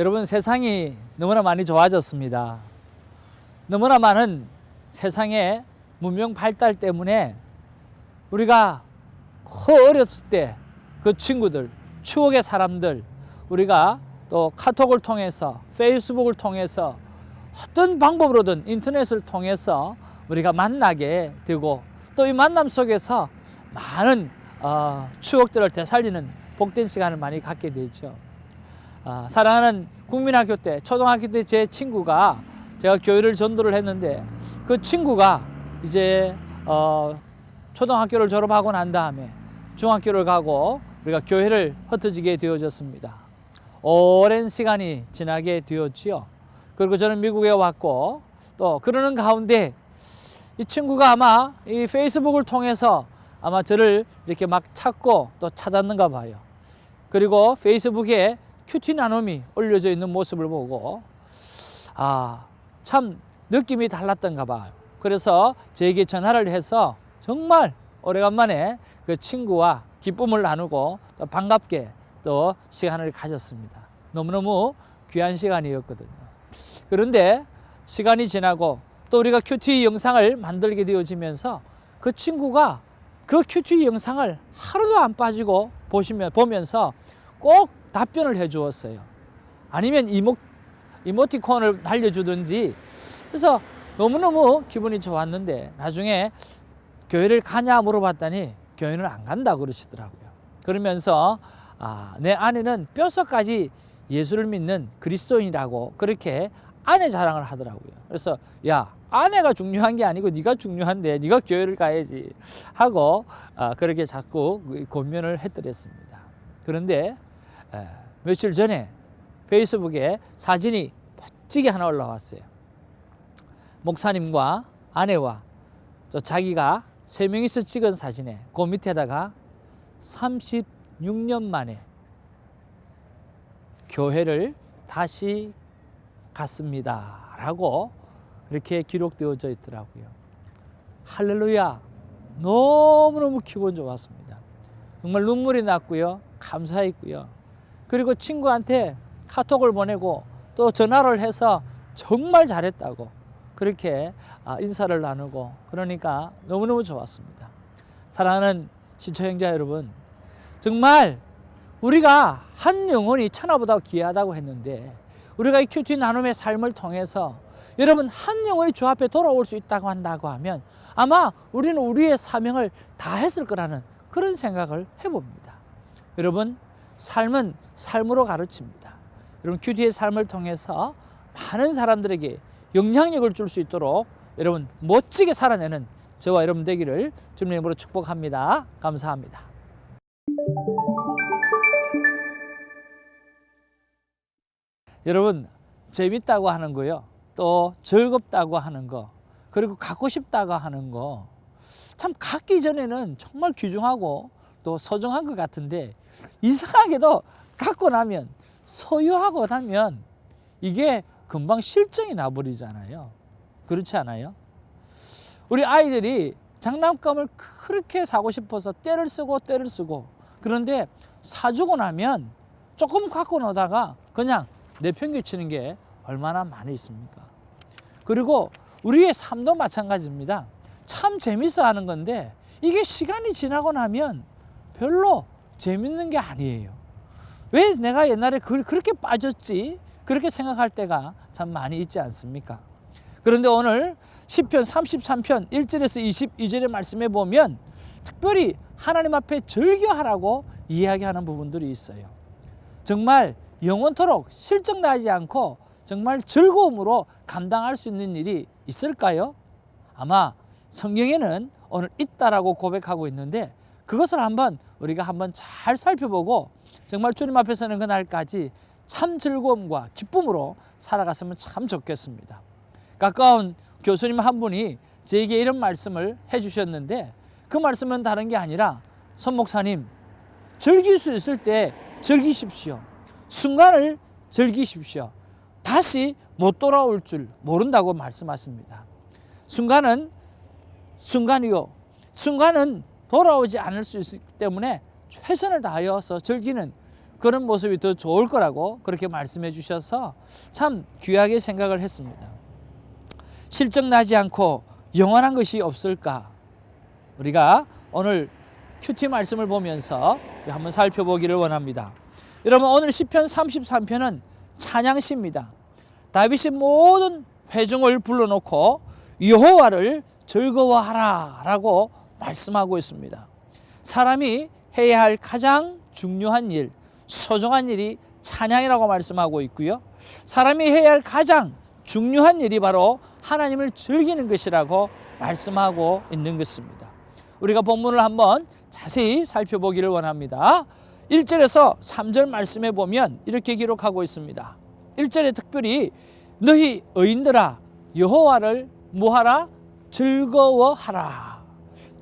여러분 세상이 너무나 많이 좋아졌습니다. 너무나 많은 세상의 문명 발달 때문에 우리가 그 어렸을 때 그 친구들, 추억의 사람들, 우리가 또 카톡을 통해서, 페이스북을 통해서 어떤 방법으로든 인터넷을 통해서 우리가 만나게 되고 또 이 만남 속에서 많은 어, 추억들을 되살리는 복된 시간을 많이 갖게 되죠. 아, 사랑하는 국민학교 때, 초등학교 때 제 친구가 제가 교회를 전도를 했는데 그 친구가 이제 어, 초등학교를 졸업하고 난 다음에 중학교를 가고 우리가 교회를 흩어지게 되어졌습니다. 오랜 시간이 지나게 되었지요. 그리고 저는 미국에 왔고 또 그러는 가운데 이 친구가 아마 이 페이스북을 통해서 아마 저를 이렇게 막 찾고 또 찾았는가 봐요. 그리고 페이스북에 큐티 나눔이 올려져 있는 모습을 보고 아, 참 느낌이 달랐던가 봐요. 그래서 저에게 전화를 해서 정말 오래간만에 그 친구와 기쁨을 나누고 또 반갑게 또 시간을 가졌습니다. 너무너무 귀한 시간이었거든요. 그런데 시간이 지나고 또 우리가 큐티 영상을 만들게 되어지면서 그 친구가 그 큐티 영상을 하루도 안 빠지고 보시면 보면서 꼭 답변을 해 주었어요. 아니면 이모 이모티콘을 날려주든지 그래서 너무너무 기분이 좋았는데 나중에 교회를 가냐 물어봤더니 교회는 안 간다 그러시더라고요. 그러면서 아, 내 아내는 뼛속까지 예수를 믿는 그리스도인이라고 그렇게 아내 자랑을 하더라고요. 그래서 야 아내가 중요한 게 아니고 네가 중요한데 네가 교회를 가야지 하고 아, 그렇게 자꾸 권면을 했더랬습니다. 그런데 에, 며칠 전에 페이스북에 사진이 멋지게 하나 올라왔어요. 목사님과 아내와 또 자기가 세 명이서 찍은 사진에 그 밑에다가 36년 만에 교회를 다시 갔습니다. 라고 이렇게 기록되어져 있더라고요. 할렐루야. 너무너무 기분 좋았습니다. 정말 눈물이 났고요. 감사했고요. 그리고 친구한테 카톡을 보내고 또 전화를 해서 정말 잘했다고 그렇게 아, 인사를 나누고 그러니까 너무너무 좋았습니다. 사랑하는 시청자 여러분, 정말 우리가 한 영혼이 천하보다 귀하다고 했는데 우리가 이 큐티 나눔의 삶을 통해서 여러분 한 영혼이 주 앞에 돌아올 수 있다고 한다고 하면 아마 우리는 우리의 사명을 다 했을 거라는 그런 생각을 해봅니다. 여러분 삶은 삶으로 가르칩니다. 여러분 큐티의 삶을 통해서 많은 사람들에게 영향력을 줄 수 있도록 여러분 멋지게 살아내는 저와 여러분 되기를 주님의 이름으로 축복합니다. 감사합니다. 여러분 재밌다고 하는 거요. 또 즐겁다고 하는 거. 그리고 갖고 싶다고 하는 거. 참 갖기 전에는 정말 귀중하고 또 소중한 것 같은데 이상하게도 갖고 나면 소유하고 나면 이게 금방 실정이 나버리잖아요. 그렇지 않아요? 우리 아이들이 장난감을 그렇게 사고 싶어서 때를 쓰고 때를 쓰고 그런데 사주고 나면 조금 갖고 노다가 그냥 내팽개치는 게 얼마나 많이 있습니까? 그리고 우리의 삶도 마찬가지입니다. 참 재밌어 하는 건데 이게 시간이 지나고 나면 별로 재밌는 게 아니에요. 왜 내가 옛날에 그걸 그렇게 빠졌지? 그렇게 생각할 때가 참 많이 있지 않습니까? 그런데 오늘 10편 33편 1절에서 22절의 말씀에 보면 특별히 하나님 앞에 즐겨하라고 이야기하는 부분들이 있어요. 정말 영원토록 실증나지 않고 정말 즐거움으로 감당할 수 있는 일이 있을까요? 아마 성경에는 오늘 있다라고 고백하고 있는데 그것을 한번 우리가 한번 잘 살펴보고 정말 주님 앞에 서는 그날까지 참 즐거움과 기쁨으로 살아갔으면 참 좋겠습니다. 가까운 교수님 한 분이 저에게 이런 말씀을 해주셨는데 그 말씀은 다른 게 아니라 손 목사님 즐길 수 있을 때 즐기십시오. 순간을 즐기십시오. 다시 못 돌아올 줄 모른다고 말씀하십니다. 순간은 순간이요. 순간은 돌아오지 않을 수 있기 때문에 최선을 다하여서 즐기는 그런 모습이 더 좋을 거라고 그렇게 말씀해 주셔서 참 귀하게 생각을 했습니다. 실적 나지 않고 영원한 것이 없을까? 우리가 오늘 큐티 말씀을 보면서 한번 살펴보기를 원합니다. 여러분 오늘 시편 33편은 찬양시입니다. 다윗이 모든 회중을 불러놓고 여호와를 즐거워하라라고 말씀하고 있습니다. 사람이 해야 할 가장 중요한 일, 소중한 일이 찬양이라고 말씀하고 있고요. 사람이 해야 할 가장 중요한 일이 바로 하나님을 즐기는 것이라고 말씀하고 있는 것입니다. 우리가 본문을 한번 자세히 살펴보기를 원합니다. 1절에서 3절 말씀에 보면 이렇게 기록하고 있습니다. 1절에 특별히 너희 의인들아 여호와를 뭐하라 즐거워하라.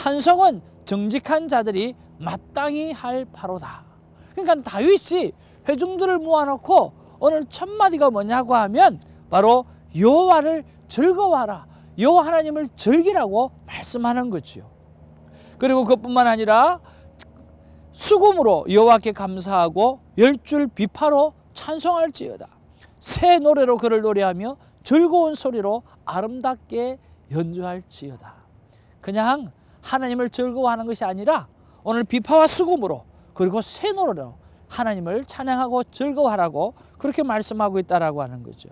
찬송은 정직한 자들이 마땅히 할 바로다. 그러니까 다윗이 회중들을 모아놓고 오늘 첫 마디가 뭐냐고 하면 바로 여호와를 즐거워하라. 여호와 하나님을 즐기라고 말씀하는 거지요. 그리고 그뿐만 아니라 수금으로 여호와께 감사하고 열줄 비파로 찬송할지어다. 새 노래로 그를 노래하며 즐거운 소리로 아름답게 연주할지어다. 그냥 하나님을 즐거워하는 것이 아니라 오늘 비파와 수금으로 그리고 새 노래로 하나님을 찬양하고 즐거워하라고 그렇게 말씀하고 있다라고 하는 거죠.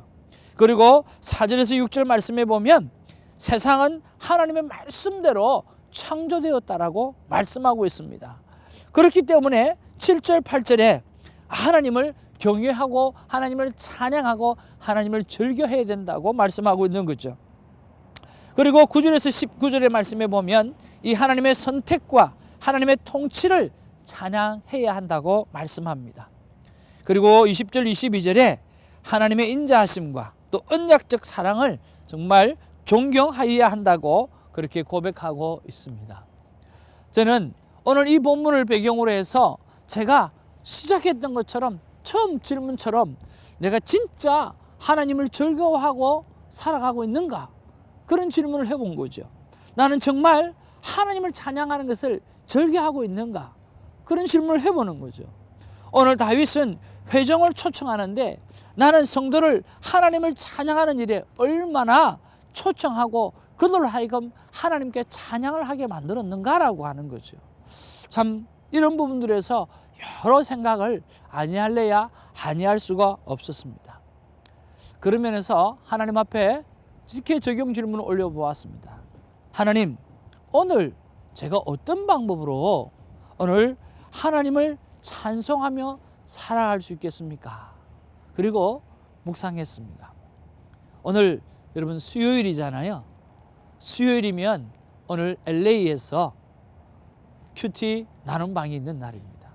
그리고 4절에서 6절 말씀에 보면 세상은 하나님의 말씀대로 창조되었다라고 말씀하고 있습니다. 그렇기 때문에 7절, 8절에 하나님을 경외하고 하나님을 찬양하고 하나님을 즐겨해야 된다고 말씀하고 있는 거죠. 그리고 9절에서 19절의 말씀에 보면 이 하나님의 선택과 하나님의 통치를 찬양해야 한다고 말씀합니다. 그리고 20절, 22절에 하나님의 인자하심과 또 언약적 사랑을 정말 존경하여야 한다고 그렇게 고백하고 있습니다. 저는 오늘 이 본문을 배경으로 해서 제가 시작했던 것처럼 처음 질문처럼 내가 진짜 하나님을 즐거워하고 살아가고 있는가? 그런 질문을 해본 거죠. 나는 정말 하나님을 찬양하는 것을 즐겨하고 있는가? 그런 질문을 해보는 거죠. 오늘 다윗은 회정을 초청하는데 나는 성도를 하나님을 찬양하는 일에 얼마나 초청하고 그들로 하여금 하나님께 찬양을 하게 만들었는가라고 하는 거죠. 참 이런 부분들에서 여러 생각을 아니할래야 아니할 수가 없었습니다. 그런 면에서 하나님 앞에 이렇게 적용 질문을 올려보았습니다. 하나님, 오늘 제가 어떤 방법으로 오늘 하나님을 찬송하며 살아갈 수 있겠습니까? 그리고 묵상했습니다. 오늘 여러분 수요일이잖아요. 수요일이면 오늘 LA에서 큐티 나눔 방이 있는 날입니다.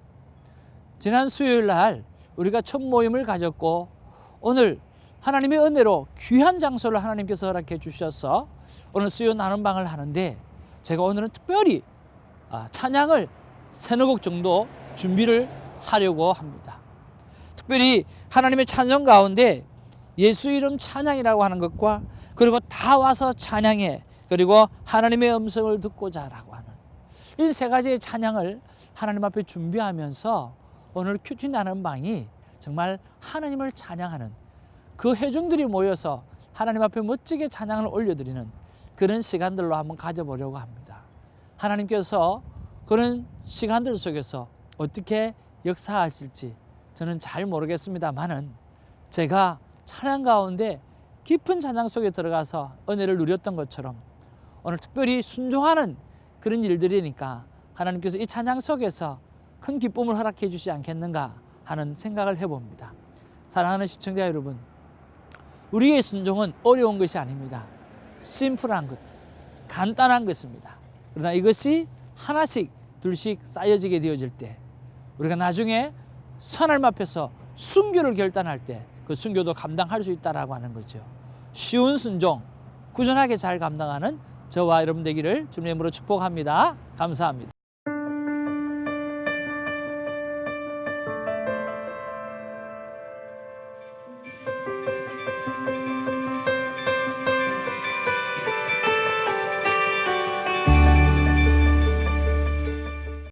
지난 수요일 날 우리가 첫 모임을 가졌고 오늘 하나님의 은혜로 귀한 장소를 하나님께서 허락해 주셔서 오늘 수요 나눔 방을 하는데 제가 오늘은 특별히 아, 찬양을 세네 곡 정도 준비를 하려고 합니다. 특별히 하나님의 찬송 가운데 예수 이름 찬양이라고 하는 것과 그리고 다 와서 찬양해 그리고 하나님의 음성을 듣고자라고 하는 이 세 가지의 찬양을 하나님 앞에 준비하면서 오늘 큐티 나는 방이 정말 하나님을 찬양하는 그 회중들이 모여서 하나님 앞에 멋지게 찬양을 올려드리는 그런 시간들로 한번 가져보려고 합니다. 하나님께서 그런 시간들 속에서 어떻게 역사하실지 저는 잘 모르겠습니다만은 제가 찬양 가운데 깊은 찬양 속에 들어가서 은혜를 누렸던 것처럼 오늘 특별히 순종하는 그런 일들이니까 하나님께서 이 찬양 속에서 큰 기쁨을 허락해 주시지 않겠는가 하는 생각을 해봅니다. 사랑하는 시청자 여러분, 우리의 순종은 어려운 것이 아닙니다. 심플한 것, 간단한 것입니다. 그러나 이것이 하나씩 둘씩 쌓여지게 되어질 때 우리가 나중에 선할마 앞에서 순교를 결단할 때 그 순교도 감당할 수 있다라고 하는 거죠. 쉬운 순종, 꾸준하게 잘 감당하는 저와 여러분 되기를 주님으로 축복합니다. 감사합니다.